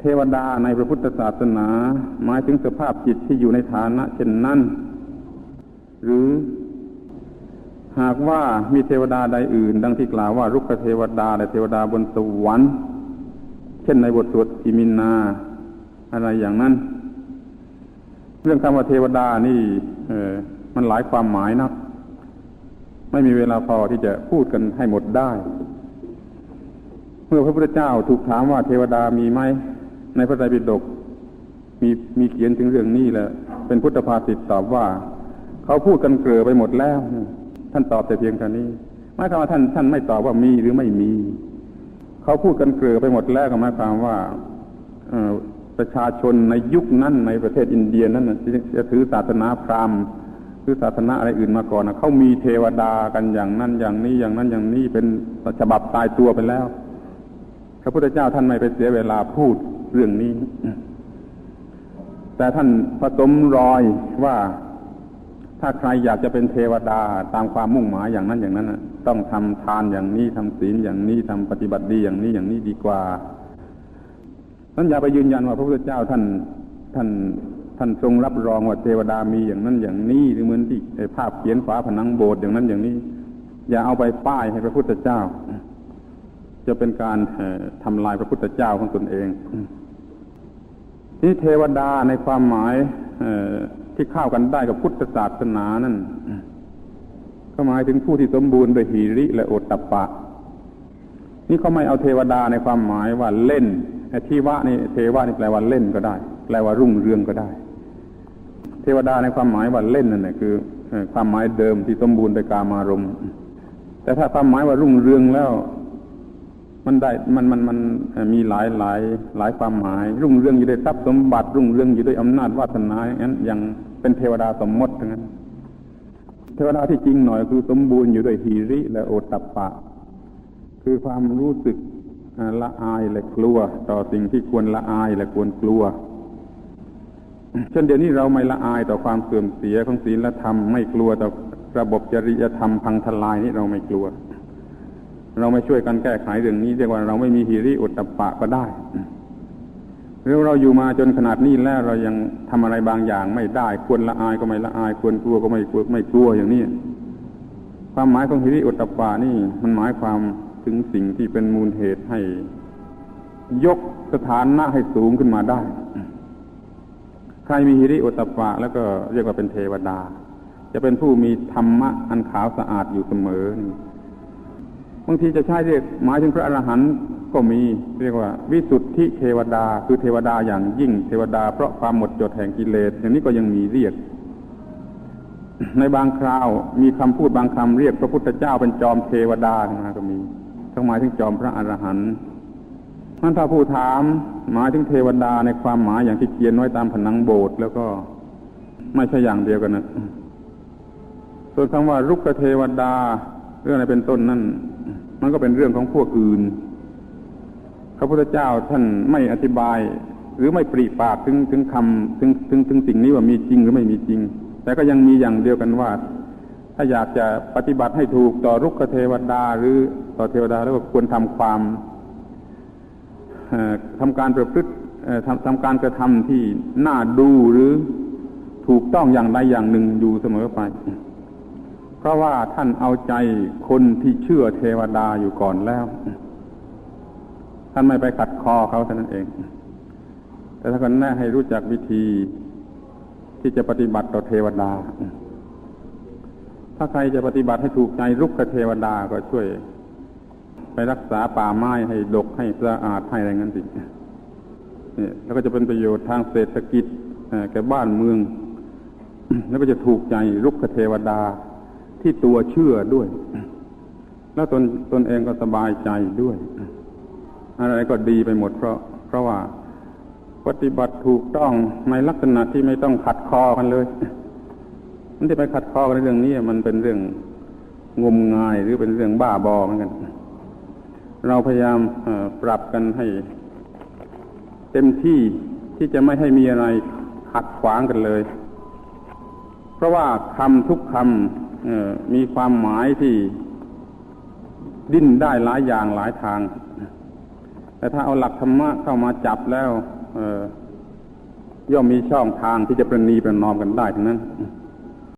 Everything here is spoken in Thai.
เทวดาในพระพุทธศาสนา หมายถึงสภาพจิตที่อยู่ในฐานะเช่นนั้น หรือหากว่ามีเทวดาใดอื่น ดังที่กล่าวว่ารุกขเทวดาและเทวดาบนสวรรค์เช่นในบทสวดอิมินา อะไรอย่างนั้น เรื่องคำว่าเทวดานี่เออมันหลายความหมายนะไม่มีเวลาพอที่จะพูดกันให้หมดได้ เมื่อพระพุทธเจ้าถูกถามว่าเทวดามีไหม ในพระไตรปิฎกมีมีเขียนถึงเรื่องนี้แหละเป็นพุทธภาษิตตอบว่า เขาพูดกันเกลือไปหมดแล้ว ท่านตอบแต่เพียงเท่านี้หมายความว่าท่านท่านไม่ตอบว่ามีหรือไม่มี เขาพูดกันเกลือไปหมดแล้วก็หมายความว่าประชาชนในยุคนั้นในประเทศอินเดียนั้นจะถือศาสนาพราหมณ์หรือศาสนาอะไรอื่นมาก่อนนะเขามีเทวดากันอย่างนั้นอย่างนี้อย่างนั้นอย่างนี้เป็นฉบับตายตัวไปแล้ว พระพุทธเจ้าท่านไม่ไปเสียเวลาพูด เรื่องนี้ แต่ท่านผสมรอยว่าถ้าใครอยากจะเป็นเทวดาตามความมุ่งหมายอย่างนั้นอย่างนั้นต้องทำทานอย่างนี้ทำศีลอย่างนี้ทำปฏิบัติดีอย่างนี้อย่างนี้ดีกว่าท่านอย่าไปยืนยันว่าพระพุทธเจ้าท่านท่านท่านทรงรับรองว่าเทวดามีอย่างนั้นอย่างนี้หรือเหมือนที่ภาพเขียนฝาผนังโบสถ์อย่างนั้นอย่างนี้ อย่าเอาไปป้ายให้พระพุทธเจ้า จะเป็นการทำลายพระพุทธเจ้าของตนเอง นี่เทวดาในความหมายที่เข้ากันได้กับพุทธศาสนานั่นก็หมายถึงผู้ที่สมบูรณ์โดยหีริและโอตตะปะ นี่เขาไม่เอาเทวดาในความหมายว่าเล่นทีวะนี่เทวะนี่แปลว่าเล่นก็ได้ แปลว่ารุ่งเรืองก็ได้ เทวดาในความหมายว่าเล่นนั่นแหละคือความหมายเดิมที่สมบูรณ์โดยกามารมณ์แต่ถ้าความหมายว่ารุ่งเรืองแล้ว มันได้มันมันมันมีหลายหลายหลายความหมาย รุ่งเรืองอยู่ด้วยทรัพย์สมบัติ รุ่งเรืองอยู่ด้วยอำนาจวาสนาอย่างนั้นยังเป็นเทวดาสมมติทั้งนั้น เทวดาที่จริงหน่อยคือสมบูรณ์อยู่ด้วยฮีริและโอตตปะ คือความรู้สึกละอายและกลัว ต่อสิ่งที่ควรละอายและควรกลัวเช่นเดี๋ยวนี้เราไม่ละอายต่อความเสื่อมเสียของศีลธรรมไม่กลัวต่อระบบจริยธรรมพังทลายนี่เราไม่กลัว เราไม่ช่วยกันแก้ไขเรื่องนี้เรียกว่าเราไม่มีฮีริอุตตปะก็ได้หรือเราอยู่มาจนขนาดนี้แล้วเรายังทำอะไรบางอย่างไม่ได้ ควรละอายก็ไม่ละอาย ควรกลัวก็ไม่กลัวไม่กลัวอย่างนี้ความหมายของฮิริอุตตปานี่ มันหมายความถึงสิ่งที่เป็นมูลเหตุให้ ยกสถานะให้สูงขึ้นมาได้ ใครมีฮิริอุตตปะแล้วก็เรียกว่าเป็นเทวดา จะเป็นผู้มีธรรมะอันขาวสะอาดอยู่เสมอนี่ บางทีจะใช้เรียกหมายถึงพระอรหันต์ก็มีเรียกว่า วิสุทธิเทวดา คือเทวดาอย่างยิ่งเทวดา เพราะความหมดจดแห่งกิเลส อย่างนี้ก็ยังมีเรียก ในบางคราวมีคำพูดบางคำเรียกพระพุทธเจ้าเป็นจอมเทวดาขึ้นะก็มีทั้งหมายถึงจอมพระอรหันต์นั่นถ้าผู้ถามหมายถึงเทวดาในความหมายอย่างที่เขียนไว้ตามผนังโบสถ์แล้วก็ไม่ใช่อย่างเดียวกันนะส่วนคำว่ารุกเทวดาเรื่องอะไรเป็นต้นนั่น มันก็เป็นเรื่องของพวกอื่น พระพุทธเจ้าท่านไม่อธิบาย หรือไม่ปริปากถึงถึงคำถึงถึงถึงสิ่งนี้ว่ามีจริงหรือไม่มีจริง แต่ก็ยังมีอย่างเดียวกันว่า ถ้าอยากจะปฏิบัติให้ถูกต่อรุกขเทวดาหรือต่อเทวดาแล้วก็ควรทำความทำการประพฤติทำทำการกระทำที่น่าดูหรือถูกต้องอย่างใดอย่างหนึ่งอยู่เสมอไป เพราะว่าท่านเอาใจคนที่เชื่อเทวดาอยู่ก่อนแล้ว ท่านไม่ไปขัดคอเขาเท่านั้นเอง แต่ถ้าคนแน่ให้รู้จักวิธีที่จะปฏิบัติต่อเทวดา ถ้าใครจะปฏิบัติให้ถูกใจรุกขเทวดาก็ช่วย ไปรักษาป่าไม้ให้ดกให้สะอาดให้อะไรงั้นสิเนี่ยแล้วก็จะเป็นประโยชน์ทางเศรษฐกิจแก่บ้านเมือง แล้วก็จะถูกใจรุกขเทวดา ที่ตัวเชื่อด้วย แล้วตนตนเองก็สบายใจด้วย อะไรก็ดีไปหมดเพราะ เพราะว่าปฏิบัติถูกต้องในลักษณะที่ไม่ต้องขัดคอกันเลยมันที่ไปขัดคอกันในเรื่องนี้มันเป็นเรื่องงมงายหรือเป็นเรื่องบ้าบอเหมือนกัน เราพยายามปรับกันให้ เต็มที่ที่จะไม่ให้มีอะไรขัดขวางกันเลย เพราะว่าคำทุกคำ มีความหมายที่ดิ้นได้หลายอย่างหลายทาง แต่ถ้าเอาหลักธรรมะเข้ามาจับแล้วย่อมมีช่องทางที่จะประนีประนอมกันได้ทั้งนั้น